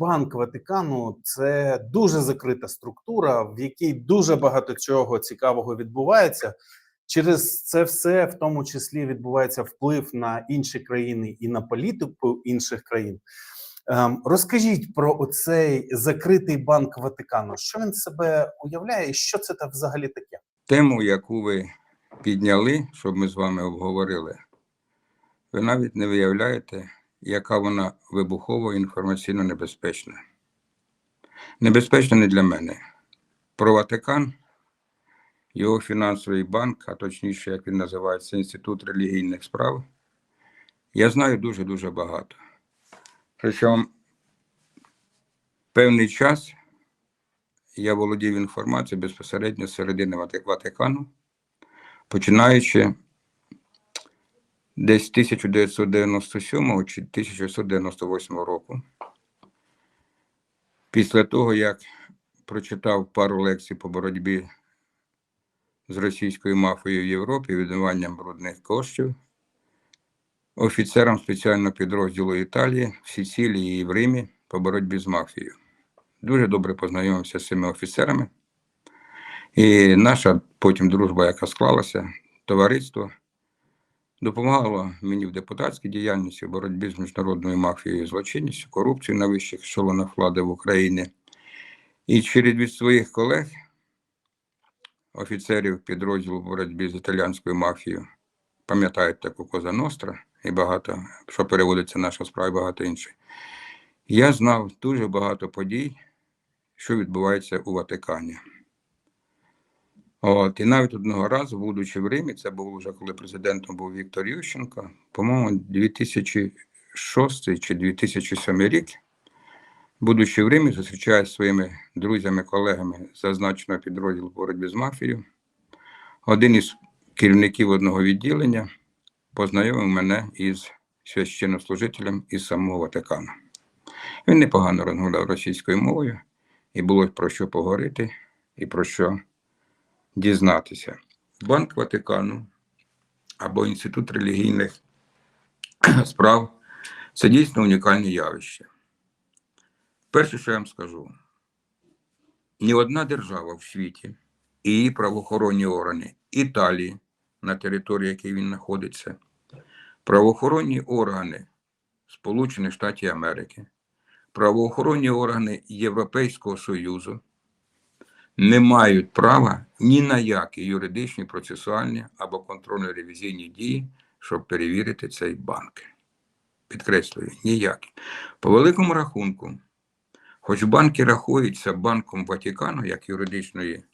Банк Ватикану це дуже закрита структура, в якій дуже багато чого цікавого відбувається. Через це все, в тому числі, відбувається вплив на інші країни і на політику інших країн. Ем, розкажіть про оцей закритий банк Ватикану. Що він себе уявляє, і що це взагалі таке? Тему, яку ви підняли, щоб ми з вами обговорили, ви навіть не виявляєте, яка вона вибухово інформаційно небезпечна. Небезпечна не для мене. Про Ватикан, його фінансовий банк, а точніше, як він називається, Інститут релігійних справ, я знаю дуже-дуже багато. Причому певний час я володів інформацією безпосередньо з середини Ватикану, починаючи десь 1997 чи 1998 року. Після того, як прочитав пару лекцій по боротьбі з російською мафією в Європі, відмиванням брудних коштів, офіцером спеціального підрозділу Італії в Сицилії і в Римі по боротьбі з мафією. Дуже добре познайомився з цими офіцерами. І наша потім дружба, яка склалася, товариство, допомагало мені в депутатській діяльності, в боротьбі з міжнародною мафією злочинністю, корупцією на вищих ешелонах влади в Україні. І через від своїх колег, офіцерів підрозділу боротьби з італіянською мафією, пам'ятають таку Коза Ностра і багато, що переводиться наша справа, і багато інших. Я знав дуже багато подій, що відбувається у Ватикані. От, і навіть одного разу, будучи в Римі, це було вже коли президентом був Віктор Ющенко, по-моєму, 2006 чи 2007 рік, будучи в Римі, зустрічаюся своїми друзями, колегами зазначеного підрозділу боротьби з мафією. Один із керівників одного відділення познайомив мене із священнослужителем із самого Ватикану. Він непогано розмовляв російською мовою, і було про що поговорити і про що дізнатися. Банк Ватикану або Інститут релігійних справ це дійсно унікальне явище. Перше, що я вам скажу, ні одна держава в світі і її правоохоронні органи Італії, на території якій він знаходиться, правоохоронні органи Сполучених Штатів Америки, правоохоронні органи Європейського Союзу не мають права ні на які юридичні, процесуальні або контрольно-ревізійні дії, щоб перевірити цей банк. Підкреслюю, ніякі. По великому рахунку, хоч банки рахуються банком Ватикану як юридичної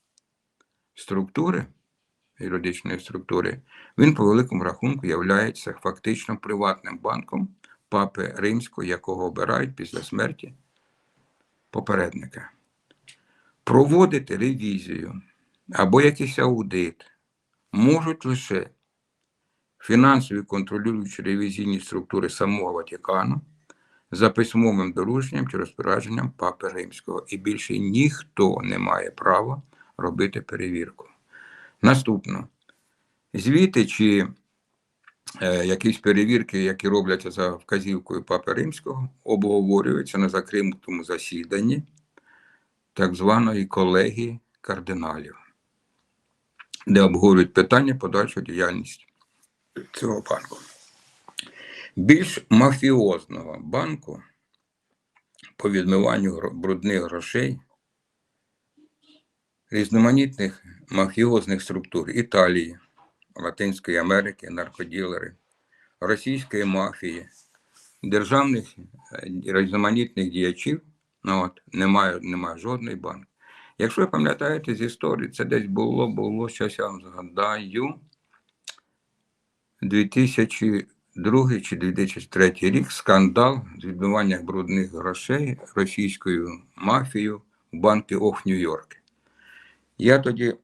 структури, юридичної структури, він по великому рахунку є фактично приватним банком папи Римського, якого обирають після смерті попередника. Проводити ревізію або якийсь аудит можуть лише фінансові контролюючі ревізійні структури самого Ватикану за письмовим дорученням чи розпорядженням Папи Римського. І більше ніхто не має права робити перевірку. Наступно, звіти чи е, якісь перевірки, які робляться за вказівкою Папи Римського, обговорюються на закритому засіданні так званої колегії кардиналів, де обговорюють питання подальшої діяльності цього банку. Більш мафіозного банку по відмиванню брудних грошей різноманітних мафіозних структур Італії, Латинської Америки, наркоділери, російської мафії, державних е, різноманітних діячів ну, от, немає, немає жодної банки. Якщо ви пам'ятаєте з історії, це десь було, було, щось я вам згадаю, 2002 чи 2003 рік скандал з відбиванням брудних грошей російською мафією в банки Оф Нью-Йорк. Я тоді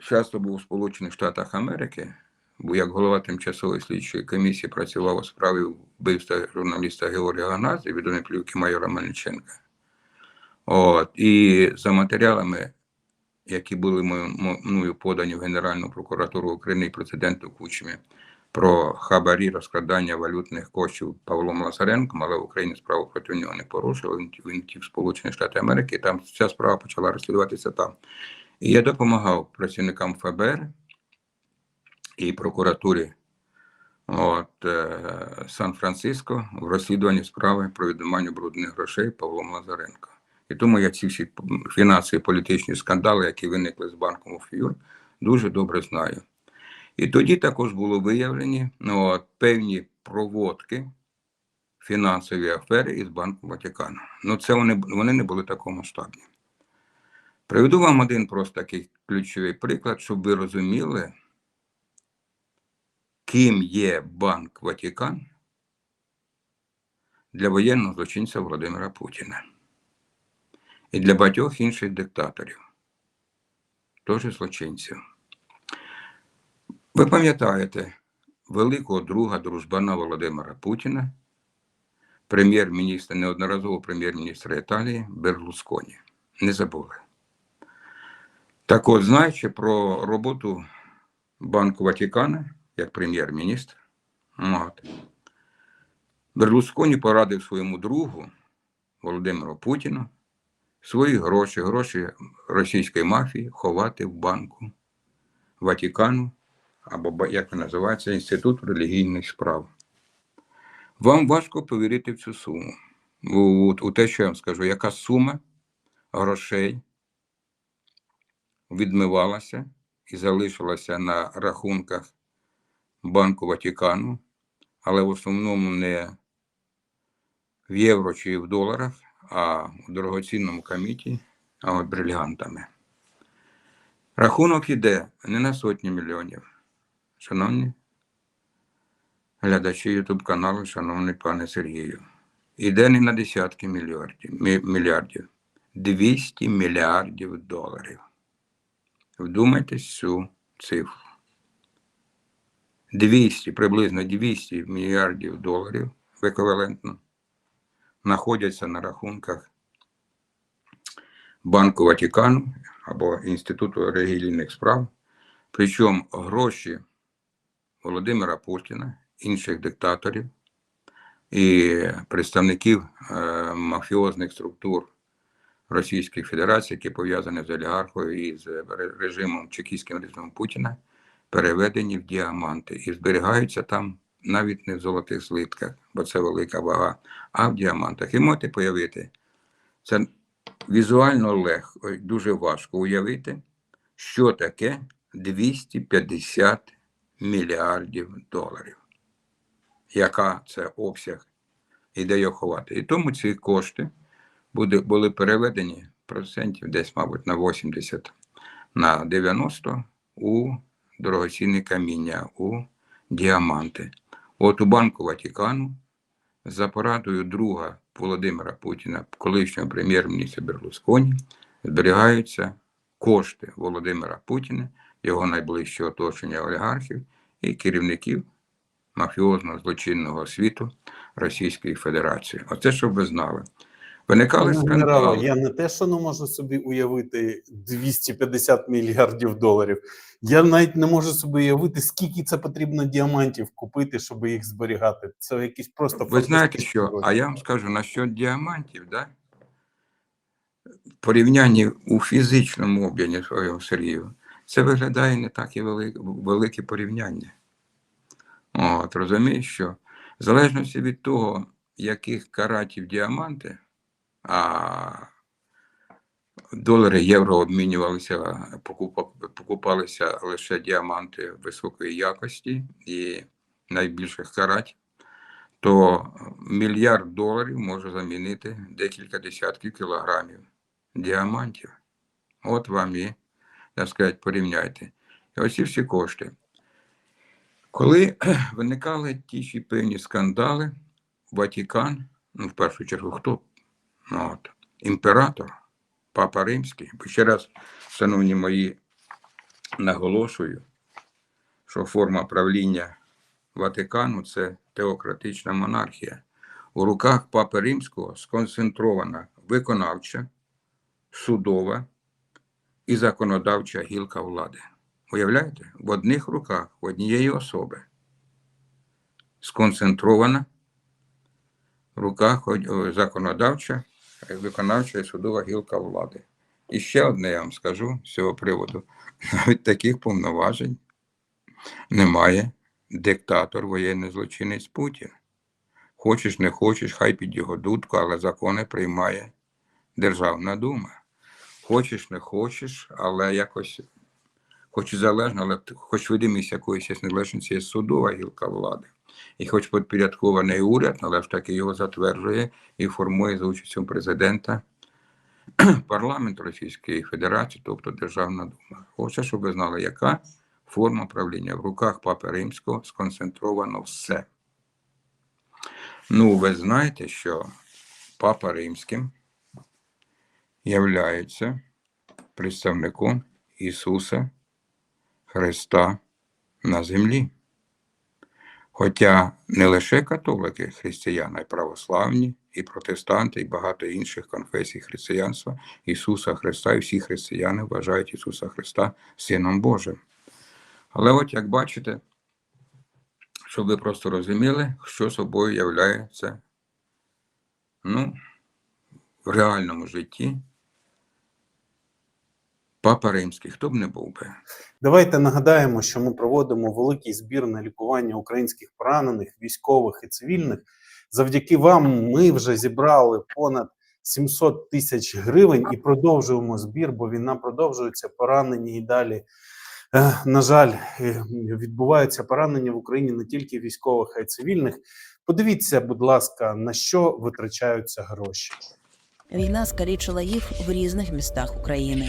часто був у Сполучених Штатах Америки, бо як голова тимчасової слідчої комісії працював у справі вбивства журналіста Георгія Ганази, відомої плівки майора Мельниченка. От, і за матеріалами, які були мною- подані в Генеральну прокуратуру України і президенту Кучмі про хабарі розкрадання валютних коштів Павлом Лазаренком, але в Україні справу проти нього не порушили. Він втік Сполучені Штати Америки, там ця справа почала розслідуватися там. І я допомагав працівникам ФБР і прокуратурі от, е, Сан-Франциско в розслідуванні справи про відмивання брудних грошей Павлом Лазаренко. І тому я ці всі фінансові політичні скандали, які виникли з банком Офюр, дуже добре знаю. І тоді також було виявлені ну, от, певні проводки фінансові афери із Банком Ватикану. Ну, це вони, вони не були такого масштабні. Приведу вам один просто такий ключовий приклад, щоб ви розуміли, ким є Банк Ватикан для воєнного злочинця Володимира Путіна і для багатьох інших диктаторів, теж злочинців. Ви пам'ятаєте великого друга дружбана Володимира Путіна, прем'єр-міністра, неодноразово прем'єр-міністра Італії Берлусконі. Не забули. Так от, знаючи про роботу Банку Ватикана як прем'єр-міністр, Берлусконі порадив своєму другу Володимиру Путіну свої гроші, гроші російської мафії ховати в банку Ватикану або як називається Інститут релігійних справ. Вам важко повірити в цю суму. У, у те, що я вам скажу, яка сума грошей відмивалася і залишилася на рахунках Банку Ватикану, але в основному не в євро чи в доларах, а в дорогоцінному каміті, а от брильянтами. Рахунок іде не на сотні мільйонів. Шановні глядачі Ютуб каналу, шановний пане Сергію, іде не на десятки мільярдів, мільярдів 200 мільярдів доларів. Вдумайтесь цю цифру. 200, приблизно 200 мільярдів доларів еквівалентно знаходяться на рахунках Банку Ватикану або Інституту релігійних справ. Причому гроші Володимира Путіна, інших диктаторів і представників е, мафіозних структур Російської Федерації, які пов'язані з олігархою і з режимом чекістським режимом Путіна, переведені в діаманти і зберігаються там навіть не в золотих слитках, бо це велика вага, а в діамантах. І можете появити, це візуально легко, дуже важко уявити, що таке 250 мільярдів доларів. Яка це обсяг і де його ховати? І тому ці кошти буде, були переведені процентів десь, мабуть, на 80, на 90 у дорогоцінне каміння, у діаманти. От у Банку Ватикану за порадою друга Володимира Путіна, колишнього прем'єр-міністра Берлусконі, зберігаються кошти Володимира Путіна, його найближчого оточення олігархів і керівників мафіозного злочинного світу Російської Федерації. Оце щоб ви знали. Виникали скандали. я не те, що не можу собі уявити 250 мільярдів доларів. Я навіть не можу собі уявити, скільки це потрібно діамантів купити, щоб їх зберігати. Це якісь просто Ви знаєте що? А я вам скажу насчет діамантів, да? В порівнянні у фізичному об'ємі свого Сергію, це виглядає не так і велике, велике порівняння. От, розумієш, що в залежності від того, яких каратів діаманти, а долари, євро обмінювалися, покупа- покупалися лише діаманти високої якості і найбільших каратів, то мільярд доларів може замінити декілька десятків кілограмів діамантів. От вам і, так сказати, порівняйте. І оці всі кошти. Коли виникали ті чи певні скандали, Ватикан, ну, в першу чергу, хто? Ну, от, імператор, Папа Римський. Ще раз, шановні мої, наголошую, що форма правління Ватикану це теократична монархія. У руках Папи Римського сконцентрована виконавча, судова і законодавча гілка влади. Уявляєте? В одних руках, в однієї особи. сконцентрована в руках законодавча, виконавча і судова гілка влади. І ще одне я вам скажу з цього приводу: навіть таких повноважень немає диктатор, воєнний злочинець Путін. Хочеш, не хочеш, хай під його дудку, але закони приймає Державна дума. Хочеш, не хочеш, але якось, хоч і залежно, але хоч видимість якоїсь є незалежності є судова гілка влади. І хоч підпорядкований уряд, але ж таки його затверджує і формує за участю президента парламент Російської Федерації, тобто Державна дума. Хоче, щоб ви знали, яка форма правління в руках Папи Римського сконцентровано все. Ну, ви знаєте, що Папа Римським являється представником Ісуса Христа на землі. Хоча не лише католики, християни, а й православні, і протестанти, і багато інших конфесій християнства Ісуса Христа, і всі християни вважають Ісуса Христа Сином Божим. Але от як бачите, щоб ви просто розуміли, що собою являється ну, в реальному житті Папа Римський, хто б не був би. Давайте нагадаємо, що ми проводимо великий збір на лікування українських поранених, військових і цивільних. Завдяки вам ми вже зібрали понад 700 тисяч гривень і продовжуємо збір, бо війна продовжується. Поранені і далі. Е, На жаль, е, відбуваються поранення в Україні не тільки військових, а й цивільних. Подивіться, будь ласка, на що витрачаються гроші. Війна скалічила їх в різних містах України.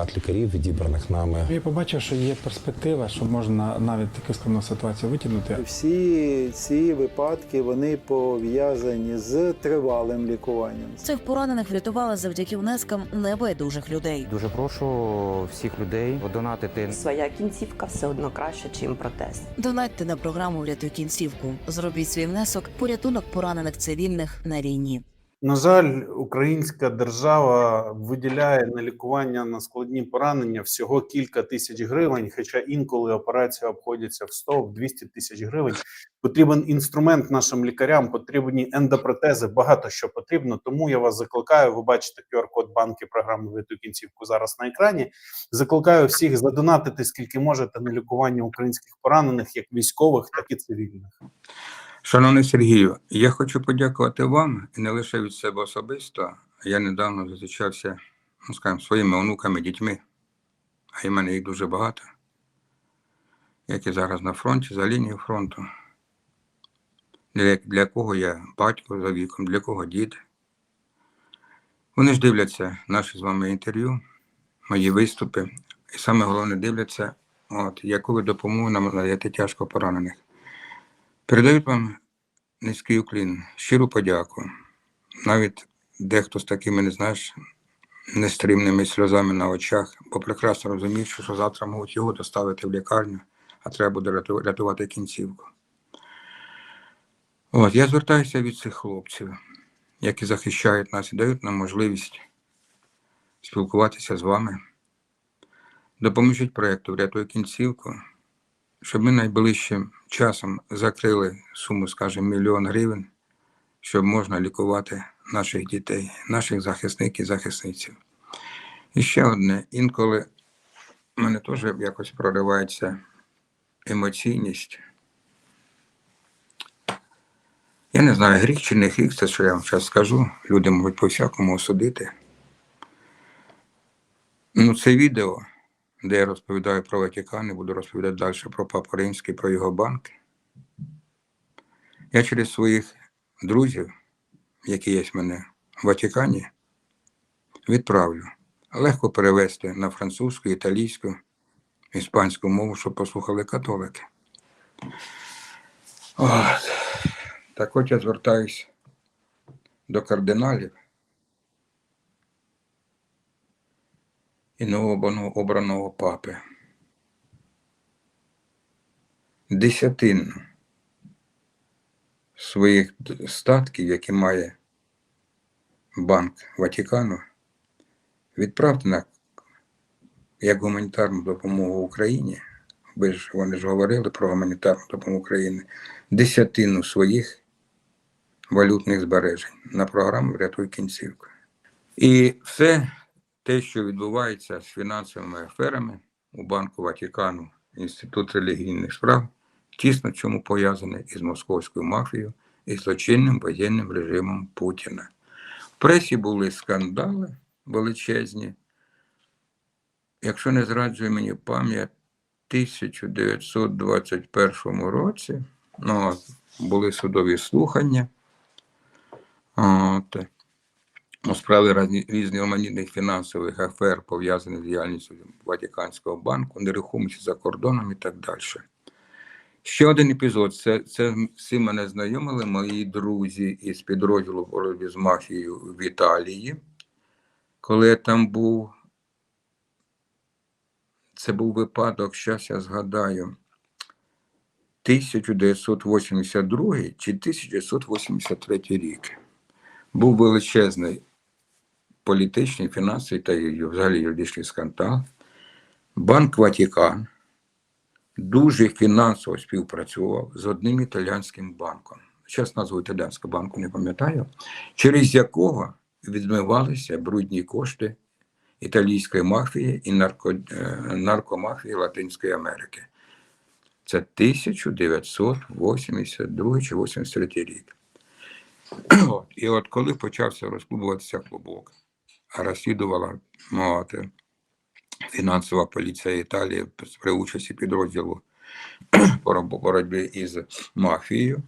лікарів, відібраних нами. Я побачив, що є перспектива, що можна навіть таку складну ситуацію витягнути. Всі ці випадки вони пов'язані з тривалим лікуванням. Цих поранених врятували завдяки внескам небайдужих людей. Дуже прошу всіх людей донатити Своя кінцівка все одно краще, чим протез. Донатьте на програму Врятуй кінцівку. Зробіть свій внесок порятунок поранених цивільних на війні. На жаль, українська держава виділяє на лікування на складні поранення всього кілька тисяч гривень, хоча інколи операції обходяться в 100 в 200 тисяч гривень. Потрібен інструмент нашим лікарям, потрібні ендопротези, багато що потрібно. Тому я вас закликаю. Ви бачите QR-код банки програми «Врятуй кінцівку зараз на екрані. Закликаю всіх задонатити скільки можете на лікування українських поранених, як військових, так і цивільних. Шановний Сергію, я хочу подякувати вам і не лише від себе особисто. Я недавно зустрічався, ну скажімо, своїми онуками, дітьми, а й в мене їх дуже багато, які зараз на фронті, за лінією фронту. Для, для кого я батько за віком, для кого дід. Вони ж дивляться наші з вами інтерв'ю, мої виступи, і саме головне дивляться, от, яку ви допомогу нам надаєте тяжко поранених. Передають вам низький уклін, щиру подяку. Навіть дехто з такими, не знаєш, нестримними сльозами на очах, бо прекрасно розуміють, що, що завтра можуть його доставити в лікарню, а треба буде рятувати кінцівку. От, я звертаюся від цих хлопців, які захищають нас і дають нам можливість спілкуватися з вами. Допоможіть проєкту Врятуй кінцівку щоб ми найближчим часом закрили суму, скажімо, мільйон гривень, щоб можна лікувати наших дітей, наших захисників і захисниців. І ще одне, інколи в мене теж якось проривається емоційність. Я не знаю, гріх чи не гріх, це що я вам зараз скажу. Люди можуть по-всякому осудити. Ну, це відео де я розповідаю про Ватикан і буду розповідати далі про Папу Римський, про його банки. Я через своїх друзів, які є в мене в Ватикані, відправлю. Легко перевести на французьку, італійську, іспанську мову, щоб послухали католики. От. Так от я звертаюсь до кардиналів і новообраного обраного папи. Десятину своїх статків, які має Банк Ватикану, відправте на як гуманітарну допомогу Україні. Ви ж вони ж говорили про гуманітарну допомогу України, десятину своїх валютних збережень на програму Врятуй кінцівку. І все те, що відбувається з фінансовими аферами у Банку Ватикану, Інститут релігійних справ, тісно в цьому пов'язане із московською мафією і злочинним воєнним режимом Путіна. В пресі були скандали величезні. Якщо не зраджує мені пам'ять, в 1921 році ну, були судові слухання. От, у справі різноманітних фінансових афер, пов'язаних з діяльністю Ватиканського банку, нерухомості за кордоном і так далі. Ще один епізод. Це, це цим мене знайомили мої друзі із підрозділу боротьби з мафією в Італії. Коли я там був, це був випадок, зараз я згадаю, 1982 чи 1983 рік. Був величезний політичний, фінансовий та взагалі юридичний скандал. Банк Ватикан дуже фінансово співпрацював з одним італійським банком. Зараз назву італійського банку не пам'ятаю, через якого відмивалися брудні кошти італійської мафії і нарко, е, наркомафії Латинської Америки. Це 1982 чи 83 рік. І от коли почався розклубуватися клубок, розслідувала ну, е, фінансова поліція Італії при участі підрозділу по боротьбі із мафією,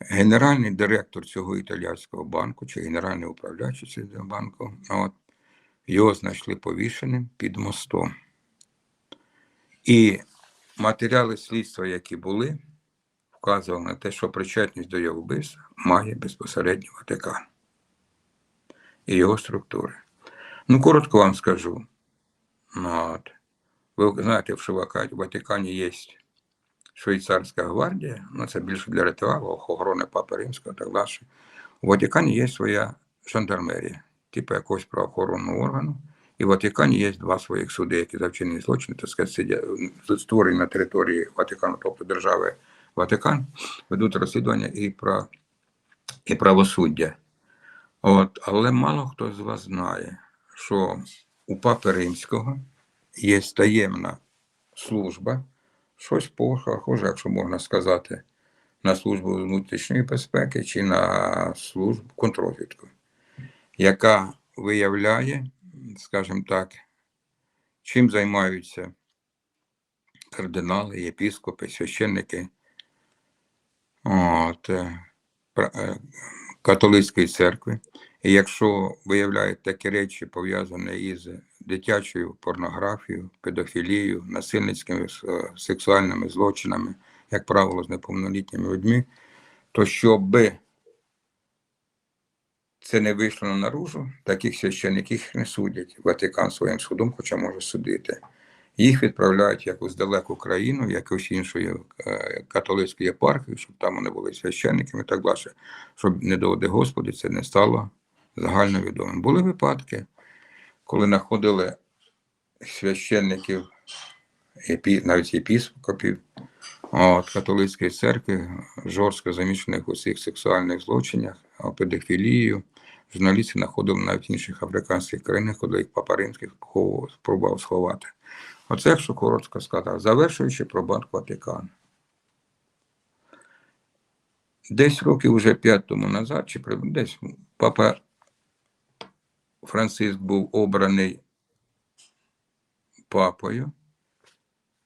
генеральний директор цього італійського банку чи генеральний управляючий цього банку, от, його знайшли повішеним під мостом. І матеріали слідства, які були, вказували на те, що причетність до його вбивства має безпосередньо Ватикан і його структури. Ну, коротко вам скажу. Ну, от. Ви знаєте, в Ватикані є швейцарська гвардія, ну це більше для ритуалу, охорони Папи Римського так далі. У Ватикані є своя жандармерія, типу якогось правоохоронного органу. І в Ватикані є два своїх суди, які за вчинені злочини, так сказати, сидять, створені на території Ватикану, тобто держави Ватикан, ведуть розслідування і про і правосуддя. От, але мало хто з вас знає, що у Папи Римського є таємна служба, щось похоже, якщо можна сказати, на службу внутрішньої безпеки чи на службу контррозвідку, яка виявляє, скажімо так, чим займаються кардинали, єпіскопи, священники от, е, е, католицької церкви. І якщо виявляють такі речі, пов'язані із дитячою порнографією, педофілією, насильницькими е, сексуальними злочинами, як правило, з неповнолітніми людьми, то щоб це не вийшло на наружу, таких священників не судять. Ватикан своїм судом, хоча може судити. Їх відправляють в якусь далеку країну, якусь іншою е, католицьку єпархію, щоб там вони були священниками і так далі. Щоб не доводи Господи, це не стало загальновідомим. Були випадки, коли знаходили священників, навіть єпіскопів от, католицької церкви, жорстко замішаних у всіх сексуальних злочинах, а педофілію. Журналісти знаходили навіть в інших африканських країнах, куди їх Папа Римський спробував сховати. Оце, якщо коротко сказав, завершуючи про Банк Ватикан. Десь років уже п'ять тому назад, чи десь папа Франциск був обраний папою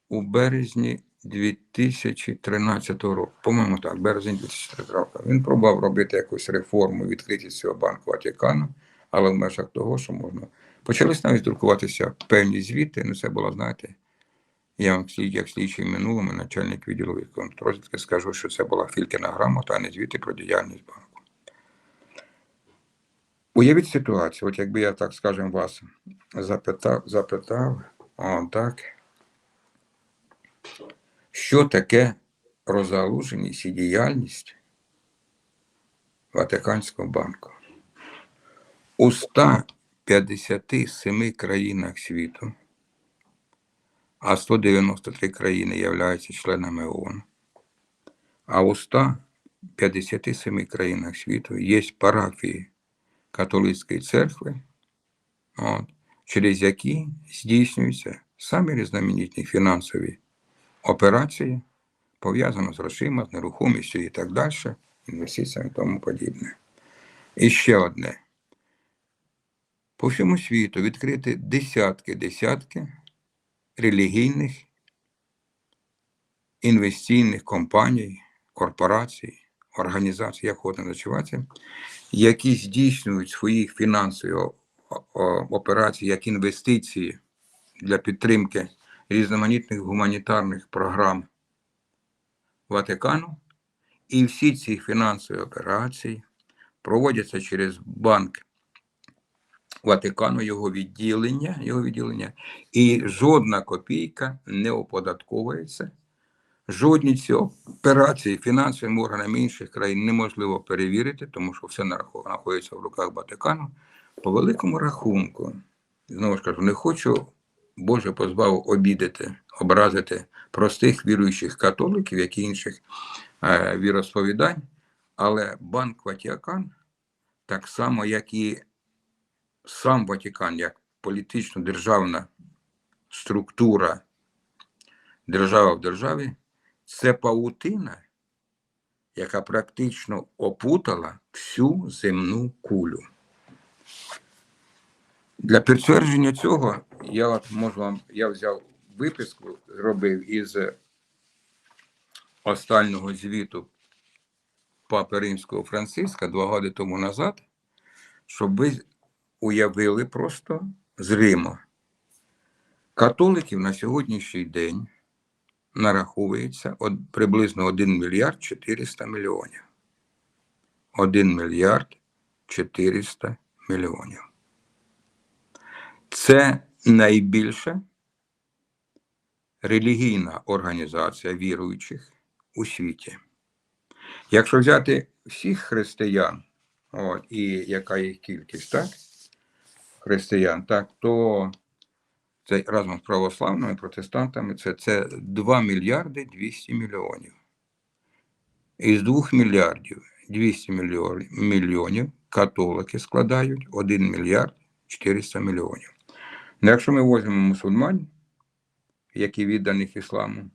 у березні 2013 року. По-моєму, так, березень 2013 року. Він пробував робити якусь реформу відкритість цього банку Ватикану, але в межах того, що можна. Почались навіть друкуватися певні звіти. Ну, це було, знаєте, Я вам слід, як слідчий минулому начальник відділу контррозвідки скажу, що це була Фількіна грамота, а не звіти про діяльність банку. Уявіть ситуацію, от якби я так скажем вас запитав, запитав, о, так, що таке розгалуженість і діяльність Ватиканського банку. У 157 країнах світу, а 193 країни являються членами ООН, а у 157 країнах світу є парафії католицької церкви, от, через які здійснюються самі різноманітні фінансові операції, пов'язані з грошима, з нерухомістю і так далі, інвестиціями і тому подібне. І ще одне. По всьому світу відкрити десятки, десятки релігійних інвестиційних компаній, корпорацій, організацій, як хочете називати, які здійснюють свої фінансові операції як інвестиції для підтримки різноманітних гуманітарних програм Ватикану. І всі ці фінансові операції проводяться через банк Ватикану, його відділення, його відділення, і жодна копійка не оподатковується. Жодні ці операції фінансовими органами інших країн неможливо перевірити, тому що все знаходиться в руках Ватикану. По великому рахунку, знову ж кажу, не хочу, Боже позбав обідати, образити простих віруючих католиків, як і інших е, віросповідань, але Банк Ватикан, так само, як і сам Ватикан, як політично-державна структура держава в державі, це паутина, яка практично опутала всю земну кулю. Для підтвердження цього я от можу вам, я взяв виписку, зробив із останнього звіту Папи Римського Франциска два роки тому назад, щоб ви уявили просто з Риму. Католиків на сьогоднішній день нараховується приблизно 1 мільярд 400 мільйонів. 1 мільярд 400 мільйонів. Це найбільша релігійна організація віруючих у світі. Якщо взяти всіх християн, от, і яка їх кількість, так? Християн, так, то це разом з православними протестантами це, це 2 мільярди 200 мільйонів. Із 2 мільярдів 200 мільйонів, католики складають 1 мільярд 400 мільйонів. Ну, якщо ми візьмемо мусульман, які відданих ісламу,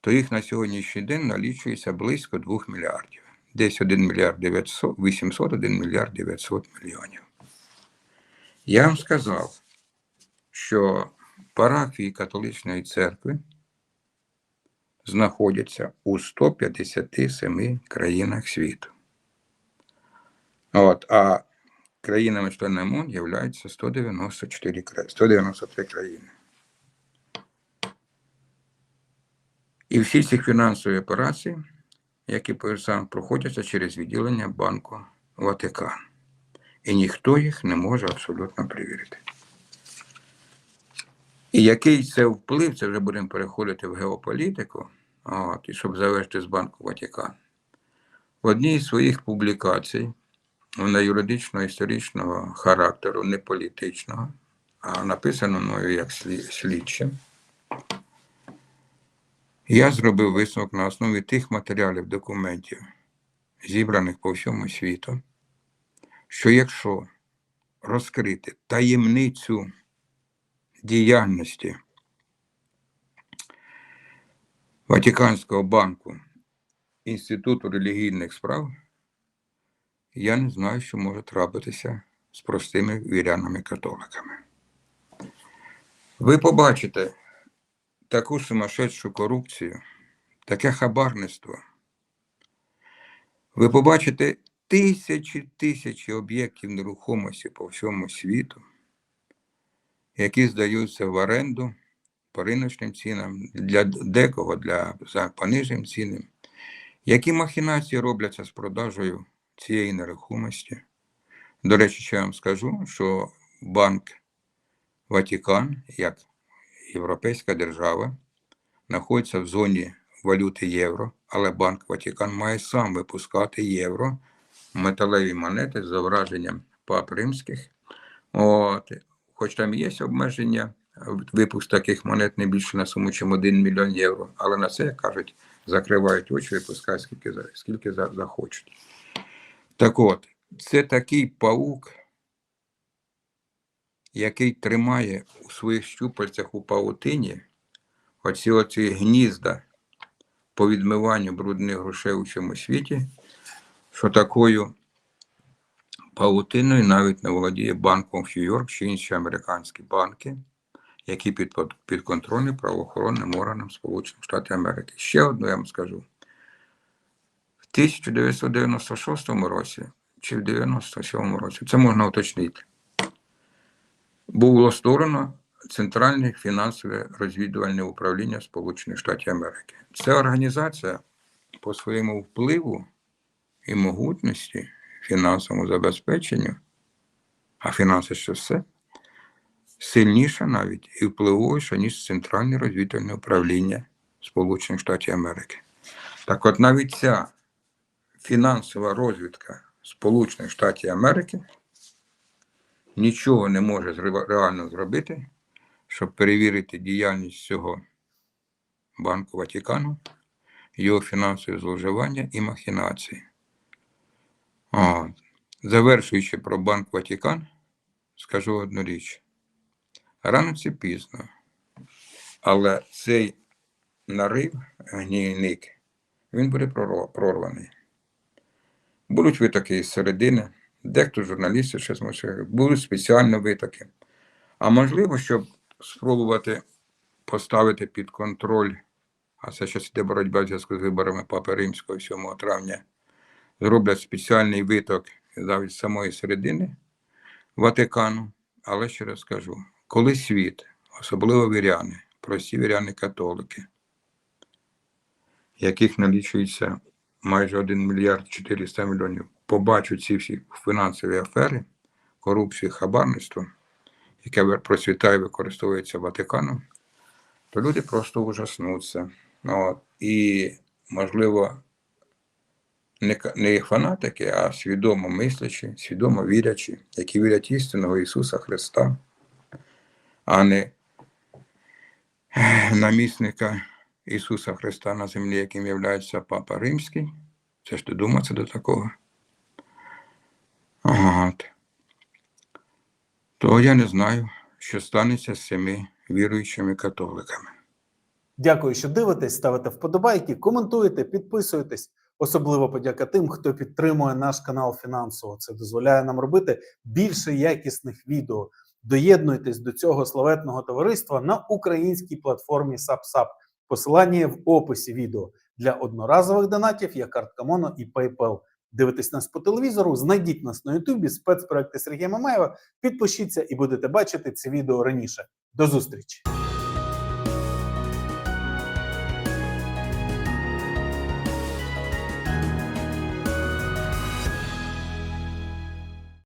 то їх на сьогоднішній день налічується близько 2 мільярдів. Десь 1 мільярд 900, 800, 1 мільярд 900 мільйонів. Я вам сказав, що парафії католичної церкви знаходяться у 157 країнах світу. От, а країнами-членами ООН являються 194, 193 країни. І всі ці фінансові операції, які сам проходяться через відділення Банку Ватикан. І ніхто їх не може абсолютно перевірити. І який це вплив, це вже будемо переходити в геополітику, от, і щоб завершити з Банку Ватикан. В одній з своїх публікацій, вона юридичного історичного характеру, не політичного, а написано мною як слід- слідчим, я зробив висновок на основі тих матеріалів, документів, зібраних по всьому світу, що якщо розкрити таємницю діяльності Ватиканського банку Інституту релігійних справ, я не знаю, що може трапитися з простими вірянами-католиками. Ви побачите таку сумасшедшу корупцію, таке хабарництво. Ви побачите тисячі тисячі об'єктів нерухомості по всьому світу, які здаються в оренду по риночним цінам, для декого для за пониженим цінам. Які махінації робляться з продажею цієї нерухомості? До речі, ще я вам скажу, що банк Ватикан, як європейська держава, знаходиться в зоні валюти євро, але банк Ватикан має сам випускати євро, металеві монети з зображенням пап римських. От. Хоч там є обмеження, випуск таких монет не більше на суму, чим 1 мільйон євро, але на це, як кажуть, закривають очі, випускають скільки, скільки захочуть. Так от, це такий паук, який тримає у своїх щупальцях у паутині оці оці гнізда по відмиванню брудних грошей у цьому світі, що такою паутиною навіть не володіє банком Нью-Йорк чи інші американські банки, які під, підконтрольні правоохоронним органам Сполучених Штатів Америки. Ще одну я вам скажу. В 1996 році чи в 97 році, це можна уточнити, було створено Центральне фінансове розвідувальне управління Сполучених Штатів Америки. Це організація по своєму впливу і могутності, фінансовому забезпеченню, а фінанси ще все, сильніша навіть і впливовіша, ніж Центральне розвідувальне управління Сполучених Штатів Америки. Так от навіть ця фінансова розвідка Сполучених Штатів Америки нічого не може реально зробити, щоб перевірити діяльність цього Банку Ватикану, його фінансові зловживання і махінації. Завершуючи про Банк Ватикан, скажу одну річ. Рано чи пізно, але цей нарив, гнійник, він буде прорваний. Будуть витоки із середини, дехто журналісти ще зможе, будуть спеціальні витоки. А можливо, щоб спробувати поставити під контроль, а це зараз йде боротьба в зв'язку з виборами Папи Римського 7 травня, зроблять спеціальний виток навіть самої середини Ватикану. Але ще раз скажу, коли світ, особливо віряни, прості віряни-католики, яких налічується майже 1 мільярд 400 мільйонів, побачать ці всі фінансові афери, корупцію, хабарництво, яке процвітає і використовується Ватиканом, то люди просто ужаснуться. Ну, от. І, можливо, не, не фанатики, а свідомо мислячі, свідомо вірячі, які вірять істинного Ісуса Христа, а не намісника Ісуса Христа на землі, яким є Папа Римський. Це ж додуматися до такого. От. То я не знаю, що станеться з цими віруючими католиками. Дякую, що дивитесь, ставите вподобайки, коментуєте, підписуєтесь. Особливо подяка тим, хто підтримує наш канал фінансово. Це дозволяє нам робити більше якісних відео. Доєднуйтесь до цього славетного товариства на українській платформі SubSub. Посилання є в описі відео для одноразових донатів є картка Моно і PayPal. Дивитесь нас по телевізору, знайдіть нас на Ютубі, спецпроекти Сергія Мамаєва. Підпишіться і будете бачити це відео раніше. До зустрічі!